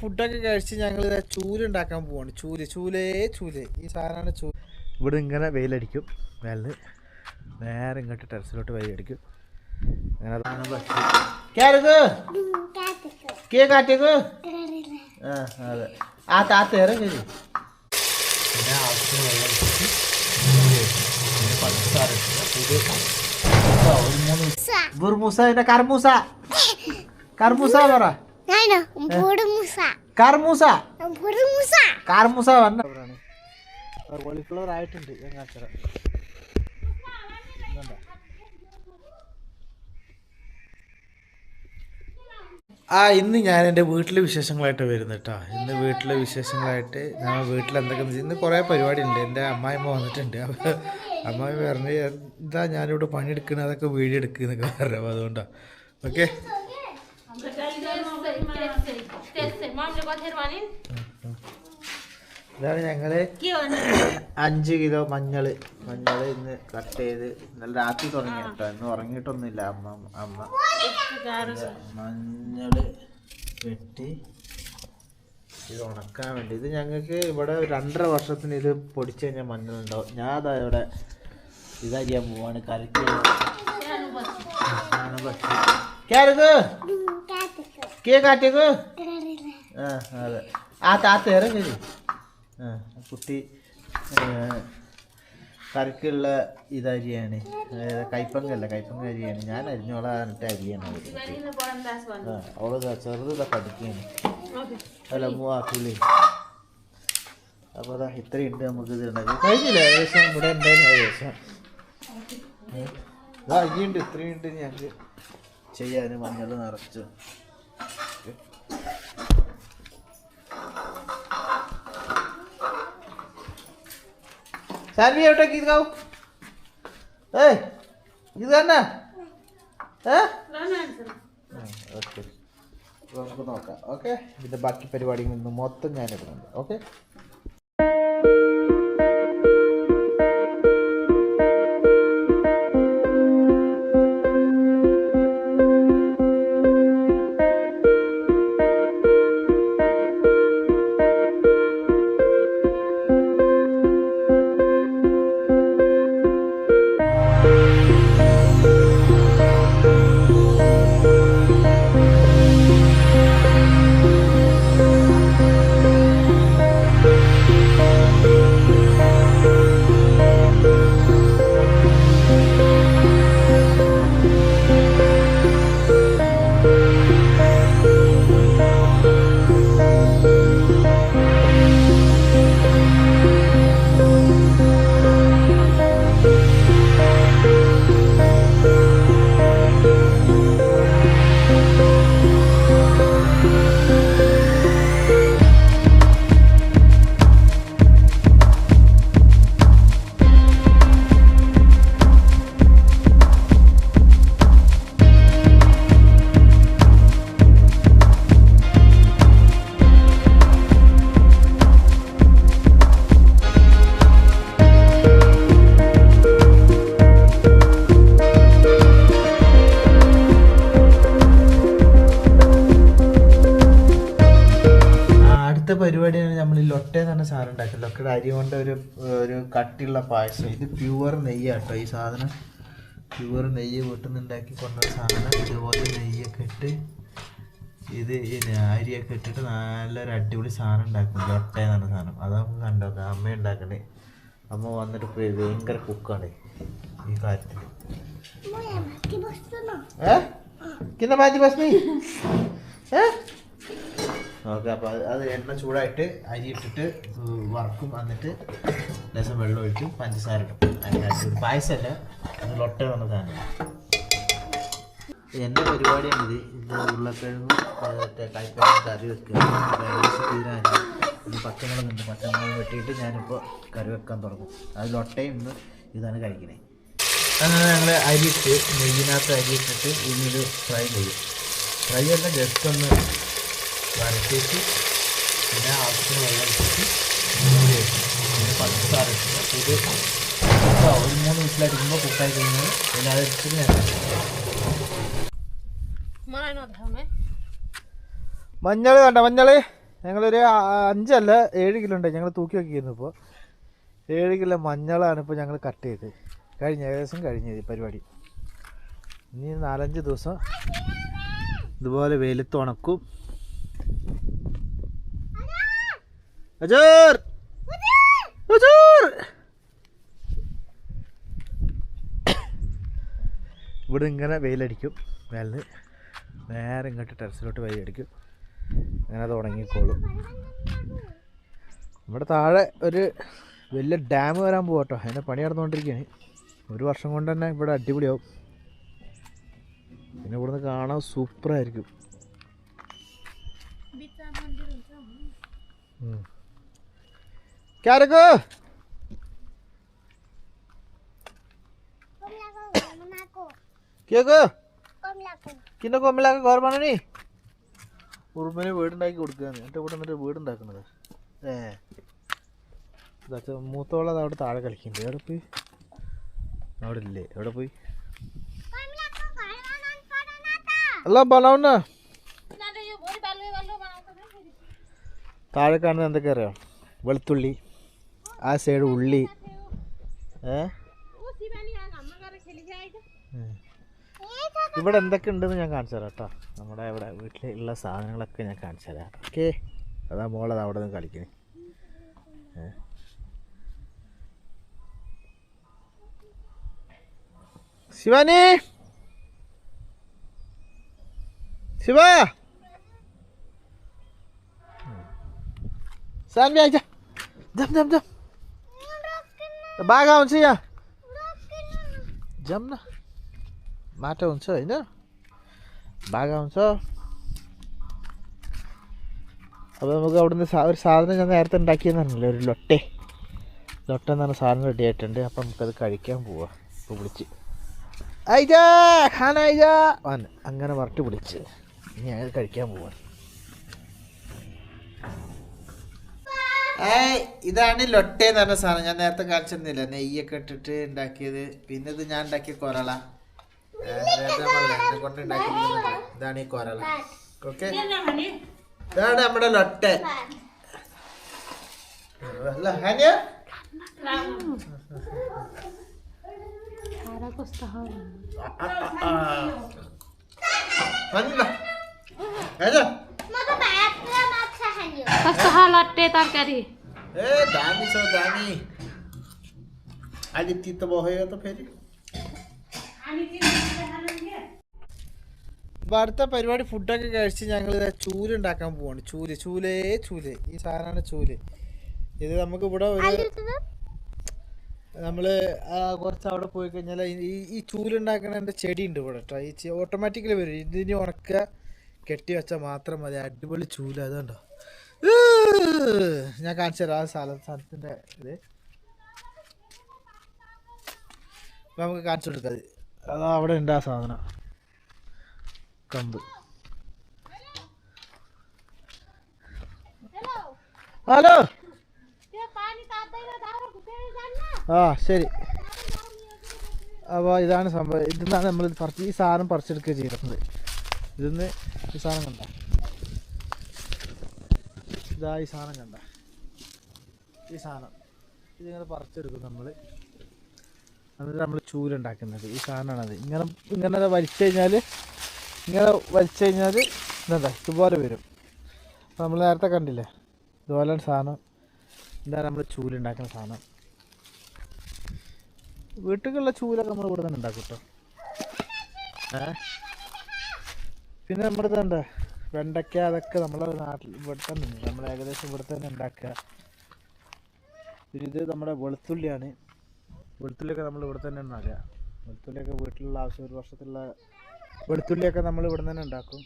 ഫുഡൊക്കെ കഴിച്ച് ഞങ്ങൾ ചൂലുണ്ടാക്കാൻ പോവാണ്. ചൂൽ ചൂലേ ചൂൽ. ഈ സാധനമാണ് ചൂ ഇവിടെ ഇങ്ങനെ വെയിലടിക്കും. വേലിന് നേരെ ഇങ്ങോട്ട് ടെറസിലോട്ട് വെയിലടിക്കും. അങ്ങനെ. കേറുക്. കേ കാറ്റേക്ക് ആ അതെ. ആ താത്തേറെ പിന്നെ ആവശ്യത്തിന് വെള്ളം പഞ്ചസാര ഒരു മൂന്ന് കർമൂസ. കർമൂസ പറ. കർമൂസ. കാർമൂസ വന്ന കോളിഫ്ലവർ ആയിട്ടുണ്ട്? ആ ഇന്ന് ഞാൻ എന്റെ വീട്ടിലെ വിശേഷങ്ങളായിട്ട് വരുന്നു കേട്ടോ ഇന്ന് വീട്ടിലെ വിശേഷങ്ങളായിട്ട് ഞാൻ വീട്ടിൽ എന്തൊക്കെ ഇന്ന് കുറേ പരിപാടി ഉണ്ട് എന്റെ അമ്മായിമ്മ വന്നിട്ടുണ്ട്. അപ്പോൾ അമ്മായി പറഞ്ഞ് എന്താ ഞാനിവിടെ പണിയെടുക്കുന്നത് അതൊക്കെ വീഡിയോ എടുക്കുന്നൊക്കെ പറഞ്ഞു. അതുകൊണ്ടാണ് ഓക്കെ? ഇതാണ് ഞങ്ങൾ അഞ്ച് കിലോ മഞ്ഞൾ. മഞ്ഞൾ ഇന്ന് കട്ട് ചെയ്ത് ഇന്നലെ രാത്രി തുടങ്ങി കേട്ടോ. ഇന്ന് ഉറങ്ങിയിട്ടൊന്നുമില്ല. അമ്മ അമ്മ. മഞ്ഞൾ വെട്ടി ഇത് ഉണക്കാൻ വേണ്ടി. ഇത് ഞങ്ങൾക്ക് ഇവിടെ രണ്ടര വർഷത്തിന് ഇത് പൊടിച്ചു കഴിഞ്ഞാൽ മഞ്ഞളുണ്ടാവും ഞാൻ അതാ ഇവിടെ ഇതരിയാൻ പോവാണ്. കരക്ക് കേരക്ക് കേ കാറ്റേക്ക്. ആ അതെ. ആ താത്തേറെ ശരി ആ കുട്ടി കറിക്കുള്ള ഇതരിയാണ്. അതായത് കൈപ്പങ്കല്ല കൈപ്പങ്ക അരിയാണ് ഞാൻ പറഞ്ഞിട്ട് അരിയാണ് ആ അവൾ ചെറുതാ പഠിക്കുകയാണ് അല്ല മൂവാ തുള്ളി അപ്പോൾ അതാ ഇത്രയുണ്ട് നമുക്ക് ഇത് ഉണ്ടാക്കി കഴിഞ്ഞില്ല? ഏകദേശം ഇവിടെ ഉണ്ടായിരുന്നു ഏകദേശം. ഏ, ഇതാ ഇനിയുണ്ട് ഇത്രയുണ്ട് ഞങ്ങൾക്ക് ചെയ്യാൻ മഞ്ഞൾ നിറച്ച്. സാൻവി एउटा गीत गाऊ ഏയ് गीत गा ഏ? ഓക്കെ. നമുക്ക് ഇതിന്റെ ബാക്കി പരിപാടിയിൽ നിന്ന് മൊത്തം ഞാൻ ഇടുന്നുണ്ട് ഓക്കെ? പറഞ്ഞ സാധനം ഉണ്ടാക്കില്ല ഒക്കെ അരി കൊണ്ട് ഒരു ഒരു കട്ടിയുള്ള പായസം. ഇത് പ്യുവർ നെയ്യാട്ടോ ഈ സാധനം പ്യുവർ നെയ്യ് വീട്ടിൽ നിന്ന് ഉണ്ടാക്കി കൊണ്ടുവന്ന സാധനം. ഇതുപോലെ നെയ്യൊക്കെ ഇട്ട് ഇത് അരിയൊക്കെ ഇട്ടിട്ട് നല്ലൊരു അടിപൊളി സാധനം ഉണ്ടാക്കും ലൊട്ട എന്ന് പറഞ്ഞ സാധനം. അത് നമുക്ക് കണ്ടോക്കാം അമ്മ ഉണ്ടാക്കണേ. അമ്മ വന്നിട്ട് ഭയങ്കര കുക്കാണ് ഈ കാര്യത്തിൽ ഏ? കിന്ന മാറ്റി ഭക്ഷണി? ഏ? ഓക്കെ അപ്പോൾ അത് എണ്ണ ചൂടായിട്ട് അരി ഇട്ടിട്ട് വറക്കും. എന്നിട്ട് ലേശം വെള്ളം ഒഴിക്കും പഞ്ചസാര ഇടും. അതിനകത്ത് ലൊട്ട വന്ന സാധനം എന്റെ പരിപാടിയാണിത്. ഇത് ഉരുളക്കിഴങ്ങും മറ്റേ കൈപ്പഴം കറി വെക്കുക ഏകദേശം ഇത് പച്ചമുളകുണ്ട്. പച്ചമുളക് വെട്ടിയിട്ട് ഞാനിപ്പോൾ കറി വെക്കാൻ തുടങ്ങും. അത് ലൊട്ടയും ഇതാണ് കഴിക്കണേ. അങ്ങനെ ഞങ്ങൾ അരി ഇട്ട് നെയ്യിനകത്ത് അരി ഇട്ടിട്ട് ഇനി ഇത് ഫ്രൈ ചെയ്യും. ഫ്രൈ അല്ല ജസ്റ്റ് ഒന്ന് വരട്ടിയിട്ട് പിന്നെ ആവശ്യത്തിന് വെള്ളം ഇട്ടിട്ട് മൂടി വെക്കും പിന്നെ പഞ്ചസാര ഇട്ടു. അപ്പോൾ ഇത് ഒരു മൂന്ന് വീട്ടിലടിക്കുമ്പോൾ കുക്കായി കഴിഞ്ഞാൽ പിന്നെ അത് എടുത്തിട്ട് ഞാൻ മഞ്ഞൾ കണ്ട മഞ്ഞൾ ഞങ്ങളൊരു അഞ്ചല്ല ഏഴ് കിലോ ഉണ്ട്. ഞങ്ങൾ തൂക്കി വെക്കിയിരുന്നു ഇപ്പോൾ ഏഴ് കിലോ മഞ്ഞളാണ് ഇപ്പോൾ ഞങ്ങൾ കട്ട് ചെയ്ത്. കഴിഞ്ഞ ഏകദേശം കഴിഞ്ഞത് പരിപാടി. ഇനി നാലഞ്ച് ദിവസം ഇതുപോലെ വെയിലത്ത് ഉണക്കും. അജൂർ! അജൂർ! ഇവിടെ ഇങ്ങനെ വെയിലടിക്കും. മേലിന് നേരെ ഇങ്ങോട്ട് ടെറസിലോട്ട് വെയിലടിക്കും. അങ്ങനെ അത് ഉണങ്ങിക്കോളും. നമ്മുടെ താഴെ ഒരു വലിയ ഡാം വരാൻ പോകട്ടോ അതിന്റെ പണി നടന്നുകൊണ്ടിരിക്കുകയാണ്. ഒരു വർഷം കൊണ്ട് തന്നെ ഇവിടെ അടിപൊളിയാവും. പിന്നെ ഇവിടുന്ന് കാണാൻ സൂപ്പറായിരിക്കും. ഉം. क्या रे को क्या को കിന്നെ കൊമ്മിലാക്ക കോർമാണി ഉറുമ്പിന് വീടുണ്ടാക്കി കൊടുക്കുകയാണ് എൻ്റെ കൂടെ എന്നിട്ട് വീടുണ്ടാക്കുന്നത് ഏ ഇതാ മൂത്തോളത് അവിടെ താഴെ കളിക്കുന്നുണ്ട് എവിടെ പോയി അവിടെ ഇല്ലേ എവിടെ പോയി അല്ല ബണൗന്ന താഴെ കാണുന്നത് എന്തൊക്കെ അറിയാം വെളുത്തുള്ളി ആ സൈഡ് ഉള്ളി. ഏ. ഇവിടെ എന്തൊക്കെ ഉണ്ടെന്ന് ഞാൻ കാണിച്ചു തരാം കേട്ടോ. നമ്മുടെ ഇവിടെ വീട്ടിലുള്ള സാധനങ്ങളൊക്കെ ഞാൻ കാണിച്ചു തരാം. ഓക്കെ? അതാ മോളത് അവിടെ നിന്ന് കളിക്കണേ. ശിവാനി? ശിവ? സാൻവി ആയിച്ച ദം ജം ജം बागा हुन्छ यहाँ जाऊँ न माटो हुन्छ होइन ബാഗ हुन्छ അപ്പോൾ നമുക്ക് അവിടുന്ന് സാ- ഒരു സാധനം ഞാൻ നേരത്തെ ഉണ്ടാക്കിയെന്ന് പറഞ്ഞില്ലേ ഒരു ലൊട്ടെ ലൊട്ട എന്ന് പറഞ്ഞ സാധനം റെഡി ആയിട്ടുണ്ട് അപ്പം നമുക്കത് കഴിക്കാൻ പോവാം ഇപ്പോൾ വിളിച്ച് ഐജാ ഖാൻ ഐജാ വന്ന് അങ്ങനെ വരട്ടി വിളിച്ച് ഇനി ഞങ്ങൾ കഴിക്കാൻ പോവാണ് ഏയ് ഇതാണ് ലൊട്ടെ എന്ന് പറഞ്ഞ സാധനം. ഞാൻ നേരത്തെ കാണിച്ചിരുന്നില്ല? നെയ്യൊക്കെ ഇട്ടിട്ട് ഉണ്ടാക്കിയത്. പിന്നെ ഇത് ഞാൻ ഉണ്ടാക്കിയ കൊരള കൊണ്ട് ഉണ്ടാക്കിയത് ഇതാണ് ഈ കൊരള ഓക്കെ? ഇതാണ് നമ്മുടെ ലൊട്ടെ. അല്ല ഹാനിയ. कस्तो छ लट्टे तरकारी ए दामी छ दामी अहिले तितो भयो त फेरि അപ്പൊ അടുത്ത പരിപാടി ഫുഡൊക്കെ കഴിച്ച് ഞങ്ങൾ ചൂലുണ്ടാക്കാൻ പോവാണ് ചൂല് ചൂലേ ചൂല് ഈ സാധനമാണ് ചൂല് ഇത് നമുക്ക് ഇവിടെ ഒരു നമ്മള് ആ കുറച്ച് അവിടെ പോയി കഴിഞ്ഞാൽ ഈ ഈ ചൂലുണ്ടാക്കണ ചെടി ഉണ്ട് ഇവിടെ കേട്ടോ ഈ ഓട്ടോമാറ്റിക്കലി വരും ഇതിന് ഉണക്കുക കെട്ടി വെച്ചാൽ മാത്രം മതി അടിപൊളി ചൂല് അതുണ്ടോ ഞാൻ കാണിച്ചു തരാം സാധനത്തിന്റെ ഇത്. നമുക്ക് കാണിച്ചു കൊടുക്കാം. അത്. അതാ അവിടെ ഉണ്ട് ആ സാധനം. കമ്പ്. ഹലോ? ആ ശരി. അപ്പോൾ ഇതാണ് സംഭവം. ഇതിന്നാണ് നമ്മൾ പറിച്ച് ഈ സാധനം പറിച്ചെടുക്കുക ചെയ്തിട്ടുണ്ട്. ഇതിന്ന് ഈ സാധനം കണ്ട? ഇതാ ഈ സാധനം കണ്ട. ഈ സാധനം. ഇതിങ്ങനെ പറിച്ചെടുക്കും നമ്മൾ എന്നിട്ട് നമ്മൾ ചൂലുണ്ടാക്കുന്നത്. ഈ സാധനമാണത്. ഇങ്ങനെ ഇങ്ങനെ വലിച്ചു കഴിഞ്ഞാൽ ഇങ്ങനെ വലിച്ചു കഴിഞ്ഞാൽ ഇതെന്താ? ഇതുപോലെ വരും. നമ്മൾ നേരത്തെ കണ്ടില്ലേ? ഇതുപോലെ സാധനം. ഇതാണ് നമ്മൾ ചൂലുണ്ടാക്കുന്ന സാധനം. വീട്ടിലുള്ള ചൂലൊക്കെ നമ്മൾ ഇവിടെ തന്നെ ഉണ്ടാക്കും കേട്ടോ. ഏ? പിന്നെ നമ്മുടെ ഇതെന്താ? വെണ്ടയ്ക്ക അതൊക്കെ നമ്മളെ നാട്ടിൽ ഇവിടെ തന്നെ നമ്മൾ ഏകദേശം ഇവിടെ തന്നെ ഉണ്ടാക്കുക. ഇത് നമ്മുടെ വെളുത്തുള്ളിയാണ്. വെളുത്തുള്ളിയൊക്കെ നമ്മൾ ഇവിടെ തന്നെ ഉണ്ടാക്കുക. വെളുത്തുള്ളിയൊക്കെ വീട്ടിലുള്ള ആവശ്യം ഒരു വർഷത്തുള്ള വെളുത്തുള്ളിയൊക്കെ നമ്മൾ ഇവിടെ തന്നെ ഉണ്ടാക്കും.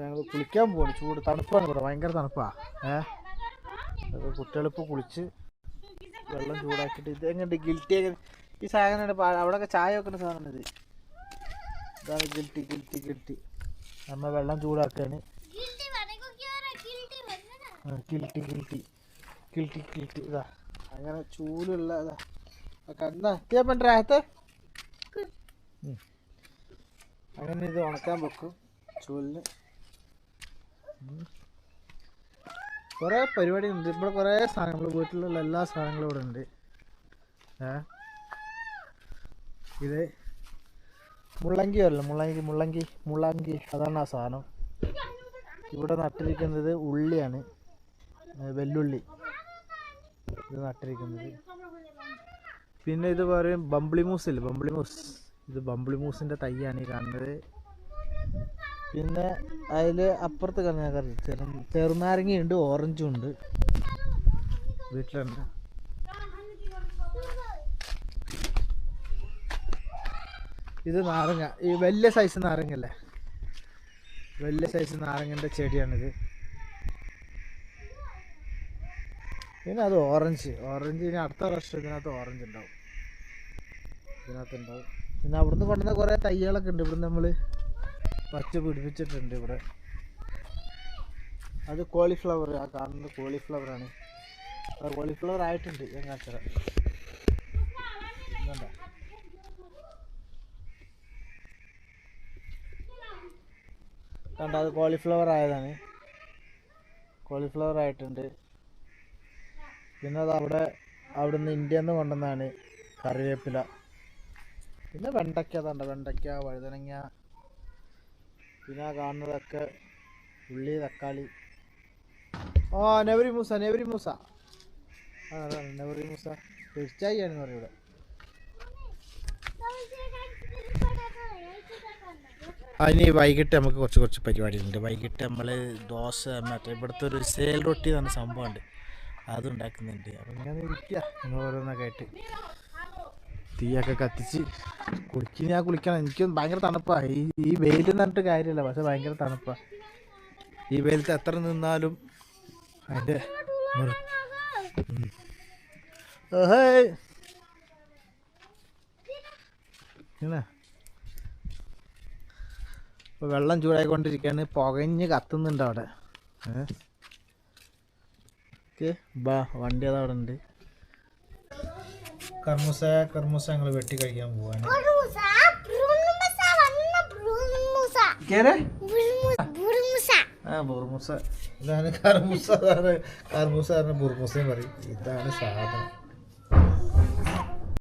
ഞങ്ങൾ കുളിക്കാൻ പോവാണ്. ചൂട് തണുപ്പാണ് ഇവിടെ ഭയങ്കര തണുപ്പാ. ഏഹ് കുട്ടികളിപ്പോൾ കുളിച്ച് വെള്ളം ചൂടാക്കിയിട്ട് ഇത് എങ്ങനെ ഗിൽറ്റി ഈ സാധനം അവിടെ ഒക്കെ ചായ വെക്കുന്ന സാധനം ഇത്. ഇതാണ് ഗിൽട്ടി ഗിൽട്ടി ഗിൽട്ടി നമ്മ വെള്ളം ചൂടാക്കുകയാണ് കിൽട്ടി കിൽട്ടി കിൽട്ടി കിൽട്ടി ഇതാ അങ്ങനെ ചൂലുള്ള ഇതാ. കണ്ണ തീ പണ്ടാത്ത അങ്ങനെ ഇത് ഉണക്കാൻ വെക്കും ചൂലിന്. കുറേ പരിപാടി ഉണ്ട് ഇവിടെ കുറേ സാധനങ്ങൾ വീട്ടിലുള്ള എല്ലാ സാധനങ്ങളും ഇവിടെ ഉണ്ട്. ഏഹ് ഇത് മുള്ളങ്കി അല്ല മുള്ളങ്കി മുള്ളങ്കി മുള്ളങ്കി. അതാണ് ആ സാധനം. ഇവിടെ നട്ടിരിക്കുന്നത് ഉള്ളിയാണ്. വെല്ലുള്ളി. ഇത് നട്ടിരിക്കുന്നത്. പിന്നെ ഇത് പറയും ബംബ്ലി മൂസ് ഇല്ല? ബംബ്ലി മൂസ്. ഇത് ബംബ്ലി മൂസിന്റെ തൈയാണ് ഈ കാണുന്നത്. പിന്നെ അതിൽ അപ്പുറത്ത് കണ്ണാക്കറി ചെറു ചെറുനാരങ്ങയുണ്ട് ഓറഞ്ചും ഉണ്ട്. വീട്ടിലുണ്ട്. ഇത് നാരങ്ങ. ഈ വലിയ സൈസ് നാരങ്ങല്ലേ വലിയ സൈസ് നാരങ്ങന്റെ ചെടിയാണിത്. പിന്നെ അത് ഓറഞ്ച് ഓറഞ്ച് ഇനി അടുത്ത വർഷം ഇതിനകത്ത് ഓറഞ്ച് ഉണ്ടാവും. ഇതിനകത്ത് ഉണ്ടാവും പിന്നെ അവിടുന്ന് കൊണ്ടുവന്ന കുറേ തൈകളൊക്കെ ഉണ്ട്. ഇവിടുന്ന് നമ്മൾ പച്ച പിടിപ്പിച്ചിട്ടുണ്ട് ഇവിടെ. അത് കോളിഫ്ലവർ ആ കാണുന്നത് ആ കോളിഫ്ലവർ ആയിട്ടുണ്ട്. ഞാൻ കാണിച്ചത് കണ്ട അത് കോളിഫ്ലവർ ആയതാണ്. കോളിഫ്ലവർ ആയിട്ടുണ്ട്. പിന്നെ അത് അവിടെ അവിടുന്ന് ഇന്ത്യയിൽ നിന്ന് കൊണ്ടുവന്നാണ് കറിവേപ്പില. പിന്നെ വെണ്ടയ്ക്ക അതുണ്ട് വെണ്ടയ്ക്ക വഴുതനങ്ങ. പിന്നെ കാണുന്നതൊക്കെ ഉള്ളി തക്കാളി. ഓ നെവരി മൂസ നെവരി മൂസ ആ നെവരി മൂസ തീർച്ചയായി ഇവിടെ. അതിന് വൈകിട്ട് നമുക്ക് കുറച്ച് കുറച്ച് പരിപാടികളുണ്ട്. വൈകിട്ട് നമ്മൾ ദോശ മറ്റേ ഇവിടുത്തെ ഒരു സേൽ റൊട്ടി എന്ന് പറഞ്ഞ സംഭവമുണ്ട്. അതുണ്ടാക്കുന്നുണ്ട്. അപ്പം ഇങ്ങനെ ഇരിക്കുക നിങ്ങൾ ഓരോന്നൊക്കെ ആയിട്ട്. തീയൊക്കെ കത്തിച്ച് കുളിക്ക്. ഞാൻ കുളിക്കണം. എനിക്ക് ഭയങ്കര തണുപ്പാണ് ഈ ഈ വെയിൽ പറഞ്ഞിട്ട് കാര്യമില്ല. പക്ഷെ ഭയങ്കര തണുപ്പാണ് ഈ വെയിലത്ത് എത്ര നിന്നാലും അതിന്റെ ഏഹേ ഇപ്പോൾ വെള്ളം ചൂടായിക്കൊണ്ടിരിക്കുകയാണ് പുകഞ്ഞ് കത്തുന്നുണ്ട് അവിടെ. ഏ? ബാ വണ്ടി അത് അവിടെ ഉണ്ട്. കർമ്മൂസ കർമ്മൂസ ഞങ്ങൾ വെട്ടി കഴിക്കാൻ പോവാണ്. ബുർമുസ ഇതാണ് പറഞ്ഞ ബുർമുസയും പറയും. ഇതാണ് സാധനം.